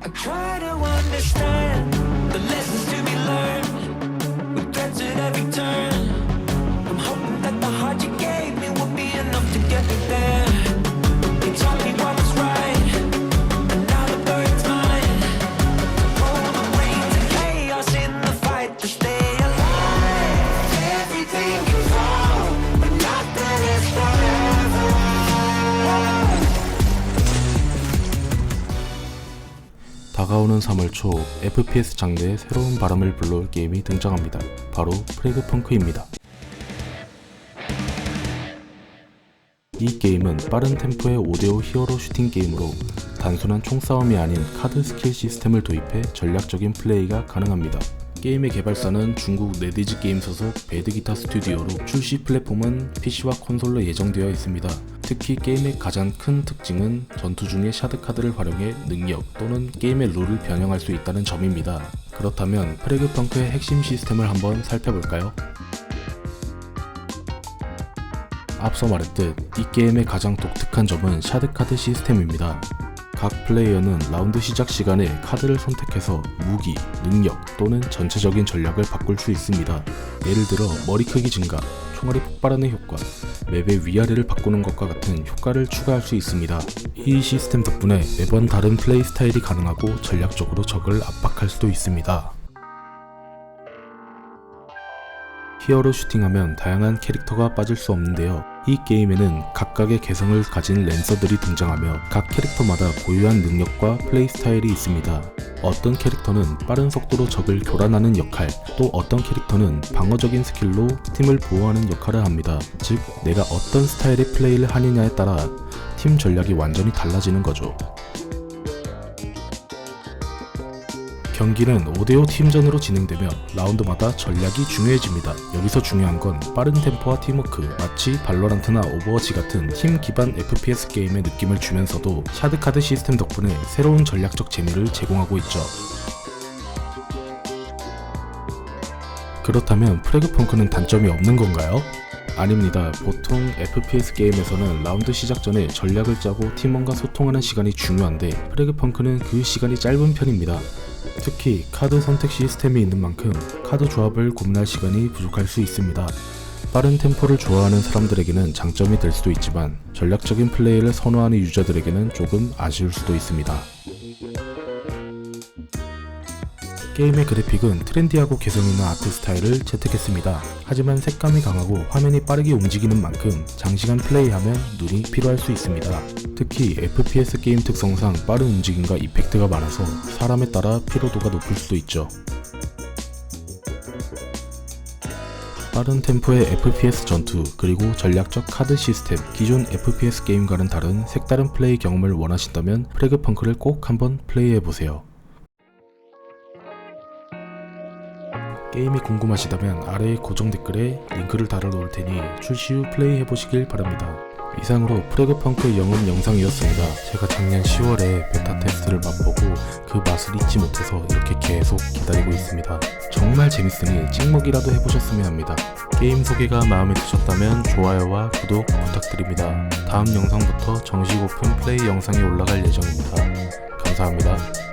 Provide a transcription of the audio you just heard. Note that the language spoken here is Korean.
I try to understand the lessons to 다가오는 3월 초 FPS 장르에 새로운 바람을 불러올 게임이 등장합니다. 바로 프레그펑크입니다. 이 게임은 빠른 템포의 5대5 히어로 슈팅 게임으로 단순한 총싸움이 아닌 카드 스킬 시스템을 도입해 전략적인 플레이가 가능합니다. 게임의 개발사는 중국 네디즈 게임 소속 배드기타 스튜디오로 출시 플랫폼은 PC와 콘솔로 예정되어 있습니다. 특히 게임의 가장 큰 특징은 전투 중에 샤드 카드를 활용해 능력 또는 게임의 룰을 변형할 수 있다는 점입니다. 그렇다면 프레그펑크의 핵심 시스템을 한번 살펴볼까요? 앞서 말했듯 이 게임의 가장 독특한 점은 샤드카드 시스템입니다. 각 플레이어는 라운드 시작 시간에 카드를 선택해서 무기, 능력 또는 전체적인 전략을 바꿀 수 있습니다. 예를 들어 머리 크기 증가, 총알이 폭발하는 효과, 맵의 위아래를 바꾸는 것과 같은 효과를 추가할 수 있습니다. 이 시스템 덕분에 매번 다른 플레이 스타일이 가능하고 전략적으로 적을 압박할 수도 있습니다. 히어로 슈팅하면 다양한 캐릭터가 빠질 수 없는데요. 이 게임에는 각각의 개성을 가진 랜서들이 등장하며 각 캐릭터마다 고유한 능력과 플레이 스타일이 있습니다. 어떤 캐릭터는 빠른 속도로 적을 교란하는 역할, 또 어떤 캐릭터는 방어적인 스킬로 팀을 보호하는 역할을 합니다. 즉, 내가 어떤 스타일의 플레이를 하느냐에 따라 팀 전략이 완전히 달라지는 거죠. 경기는 5대5 팀전으로 진행되며 라운드마다 전략이 중요해집니다. 여기서 중요한 건 빠른 템포와 팀워크, 마치 발로란트나 오버워치 같은 팀 기반 FPS 게임의 느낌을 주면서도 샤드카드 시스템 덕분에 새로운 전략적 재미를 제공하고 있죠. 그렇다면 프레그펑크는 단점이 없는 건가요? 아닙니다. 보통 FPS 게임에서는 라운드 시작 전에 전략을 짜고 팀원과 소통하는 시간이 중요한데 프레그펑크는 그 시간이 짧은 편입니다. 특히 카드 선택 시스템이 있는 만큼 카드 조합을 고민할 시간이 부족할 수 있습니다. 빠른 템포를 좋아하는 사람들에게는 장점이 될 수도 있지만 전략적인 플레이를 선호하는 유저들에게는 조금 아쉬울 수도 있습니다. 게임의 그래픽은 트렌디하고 개성 있는 아트 스타일을 채택했습니다. 하지만 색감이 강하고 화면이 빠르게 움직이는 만큼 장시간 플레이하면 눈이 피로할 수 있습니다. 특히 FPS 게임 특성상 빠른 움직임과 이펙트가 많아서 사람에 따라 피로도가 높을 수도 있죠. 빠른 템포의 FPS 전투, 그리고 전략적 카드 시스템, 기존 FPS 게임과는 다른 색다른 플레이 경험을 원하신다면 프레그펑크를 꼭 한번 플레이해보세요. 게임이 궁금하시다면 아래의 고정 댓글에 링크를 달아놓을 테니 출시 후 플레이 해보시길 바랍니다. 이상으로 프레그펑크 영업 영상이었습니다. 제가 작년 10월에 베타 테스트를 맛보고 그 맛을 잊지 못해서 이렇게 계속 기다리고 있습니다. 정말 재밌으니 찍먹이라도 해보셨으면 합니다. 게임 소개가 마음에 드셨다면 좋아요와 구독 부탁드립니다. 다음 영상부터 정식 오픈 플레이 영상이 올라갈 예정입니다. 감사합니다.